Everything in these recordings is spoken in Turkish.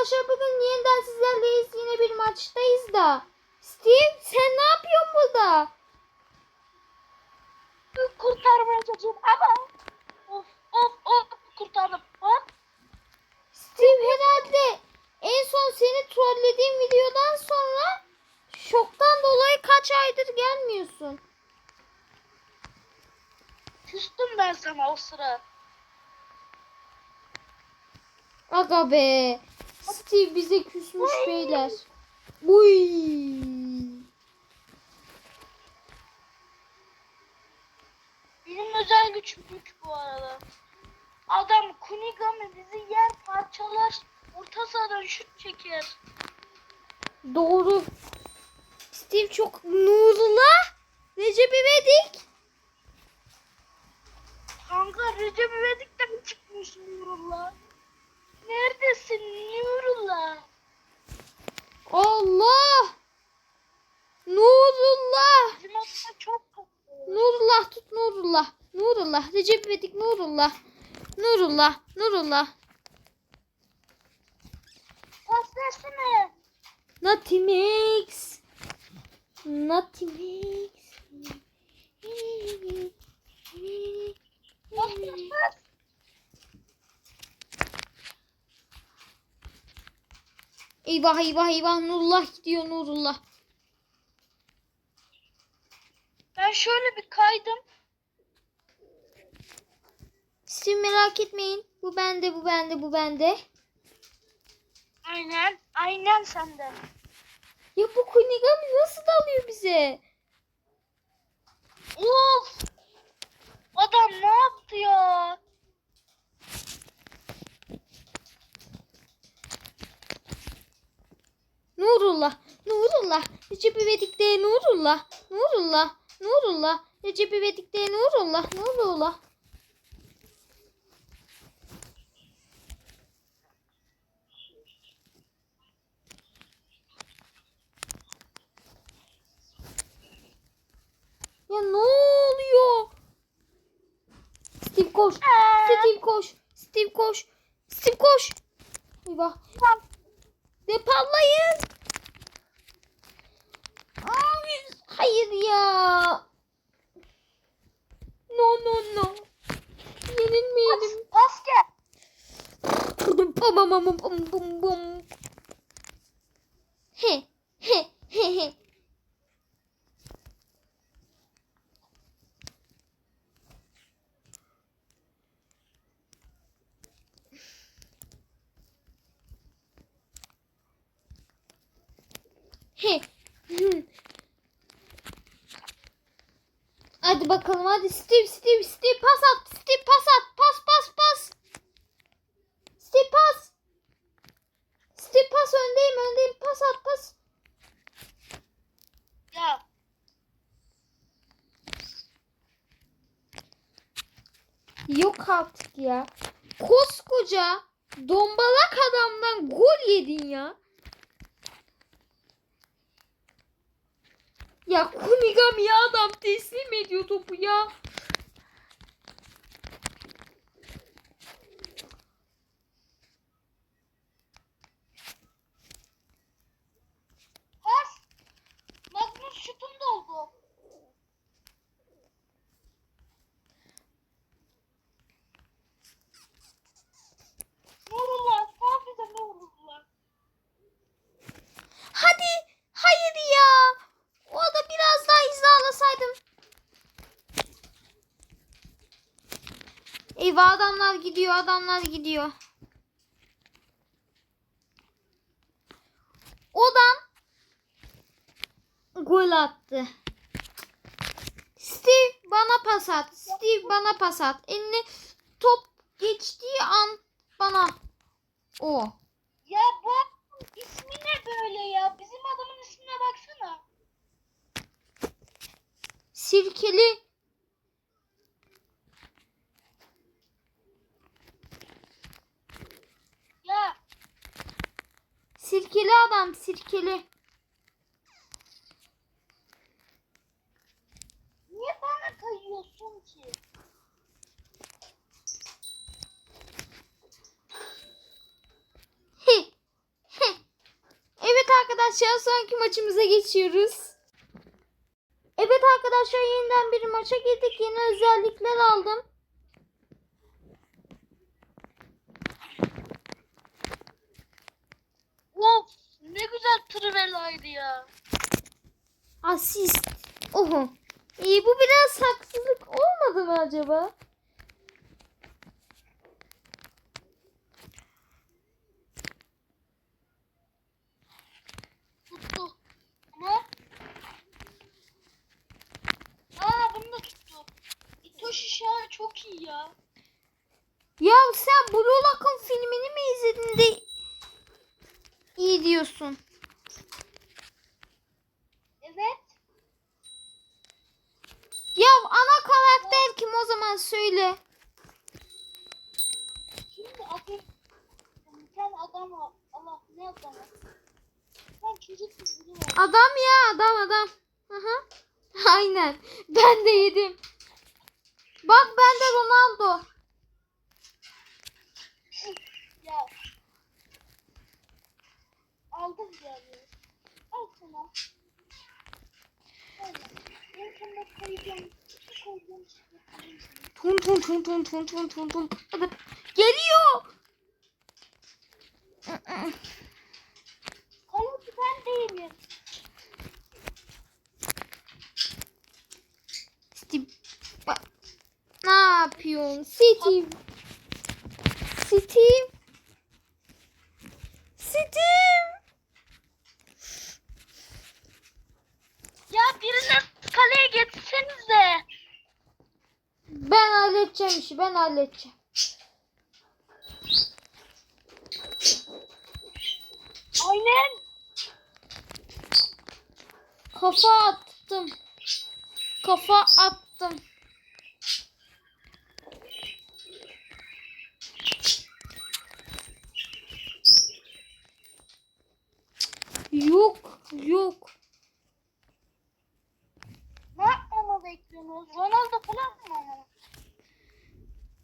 Arkadaşlar bugün yeniden sizlerleyiz. Yine bir maçtayız da. Steve sen ne yapıyorsun burada? kurtarmaya çalışıyorum ama of of of kurtardım. Hop. Steve herhalde en son seni trollediğim videodan sonra şoktan dolayı kaç aydır gelmiyorsun. Küstüm ben sana o sıra. Aga be. Steve bize küsmüş beyler. Uy. Benim özel gücüm güç bu arada. Adam Kunigami bizi yer parçalar. Orta sahadan şut çeker. Doğru. Steve çok Nurullah. Recep İvedik. Kanka Recep İvedik'ten çıkmış Nurullah. Neredesin Nurullah? Allah. Nurullah. Bizim odada çok tatlı. Nurullah tut Nurullah. Nurullah. Recep İvedik Nurullah. Nurullah. Nurullah. Pas versene. Natimix. Pas pas pas. Eyvah eyvah eyvah Nurullah gidiyor Nurullah. Ben şöyle bir kaydım. Siz merak etmeyin. Bu bende bu bende bu bende. Aynen. Aynen sende. Ya bu Kunigami nasıl dalıyor bize? Of! Adam ne yaptı ya? Nurullah, Nurullah, Recep İvedik'te Nurullah, Nurullah, Nurullah, Recep İvedik'te Nurullah, Nurullah. Ya ne oluyor? Steve koş, Steve koş, Steve koş, Steve koş. Eyvah. Depallayın. Ay, hayır ya. No no no. Yenilmeyelim. Pas gel. Bum bum bum bum bum bum. He he he he. He. Hı. Hadi bakalım hadi. Steve Steve Steve pas at. Steve pas at. Pas pas pas. Steve pas. Steve pas. Öndeyim öndeyim. Pas at pas. Ya. Yok artık ya. Koskoca dombalak adamdan gol yedin ya Ya Kunigami adam teslim ediyor topu ya. pas. Magnus şutun doldu. Nurullah sağ bize Nurullah. Hadi. Hayır ya. O da biraz daha hizalasaydım. Eyvah adamlar gidiyor. Adamlar gidiyor. Odan gol attı. Steve bana pas at. Steve bana pas at. Eline top geçtiği an bana. O. Ya bu ismi ne böyle ya? Bizim adamın ismine baksana. Sirkeli. Ya Adam sirkeli. niye bana kayıyorsun ki? arkadaşlar sonraki maçımıza geçiyoruz. Evet arkadaşlar yeniden bir maça girdik. Yeni özellikler aldım. Of ne güzel trivelaydı ya. Asist. Oho. İyi bu biraz haksızlık olmadı mı acaba? Tuttu. Ama Aa bunu da tuttu. Şahı çok iyi ya. Ya sen Blue Lock'un filmini mi izledin de iyi diyorsun? Evet. Ya ana karakter kim o zaman söyle. Şimdi. Allah ne çocuk. Adam ya adam adam. Aha. Aynen. Ben de yedim. Bak ben de Ronaldo. Ya. Aldım yani. Al sana. Öyle. Ben sana koyacağım. Şu koyacağım. şu koyacağım. Tun tun tun tun tun tun tun tun. Geliyor. Kaleci ben değilim. Steve. Bak. Ne yapıyorsun? Steve. Steve. Steve. Getirsenize. Ben halledeceğim işi. Ben halledeceğim. Aynen. Kafa attım. Kafa attım. Yok, yok. Ne yapmamı bekliyorsunuz? Ronaldo falan mı?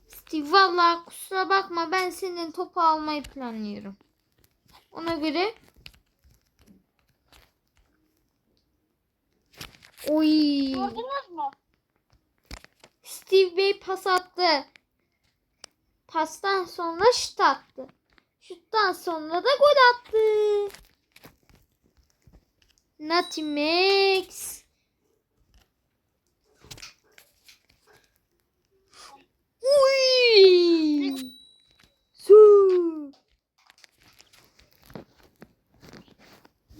Steve valla kusura bakma ben senin topu almayı planlıyorum. Ona göre Oy. Gördünüz mü? Steve Bey pas attı. Pastan sonra şut attı. Şuttan sonra da gol attı. Natty Uy. Su.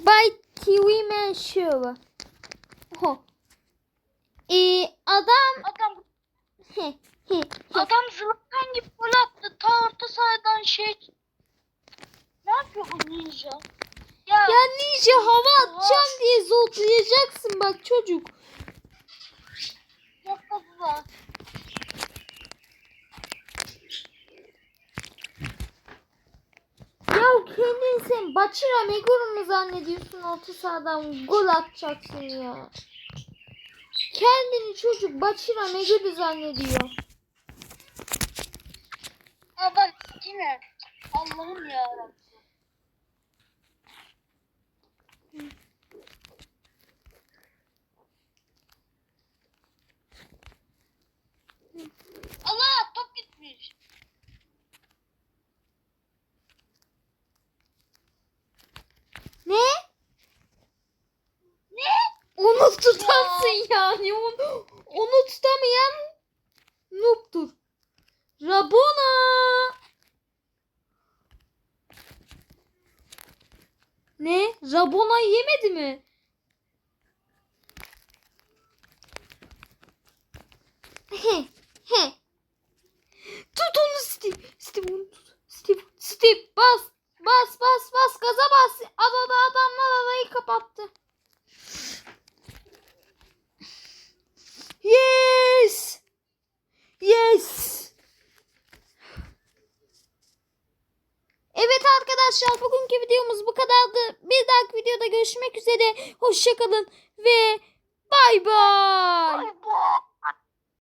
By Kiwi Man Show. Oh. Ee, adam Adam He, he. adam zıpkan gibi gol attı. Ta orta sahadan şey. Ne yapıyor bu ninja? Ya, Ya ninja hava atacağım diye zotlayacaksın bak çocuk. yapmadı da. Kendin sen Bachira Meguro mu zannediyorsun orta sahadan gol atacaksın ya. Kendini çocuk Bachira Meguro zannediyor. Aa bak yine. Allah'ım ya. Allah top gitmiş. Ne? Ne? Onu tutarsın yani. Onu, onu tutamayan noob'tur. Rabona. Ne? Rabona yemedi mi? He, he. Tut onu Steve. Steve onu tut. Steve, Steve bas. Bas bas bas gaza bas. Adada adamlar adayı kapattı. Görüşmek üzere. Hoşçakalın ve bay bay. Ay bu.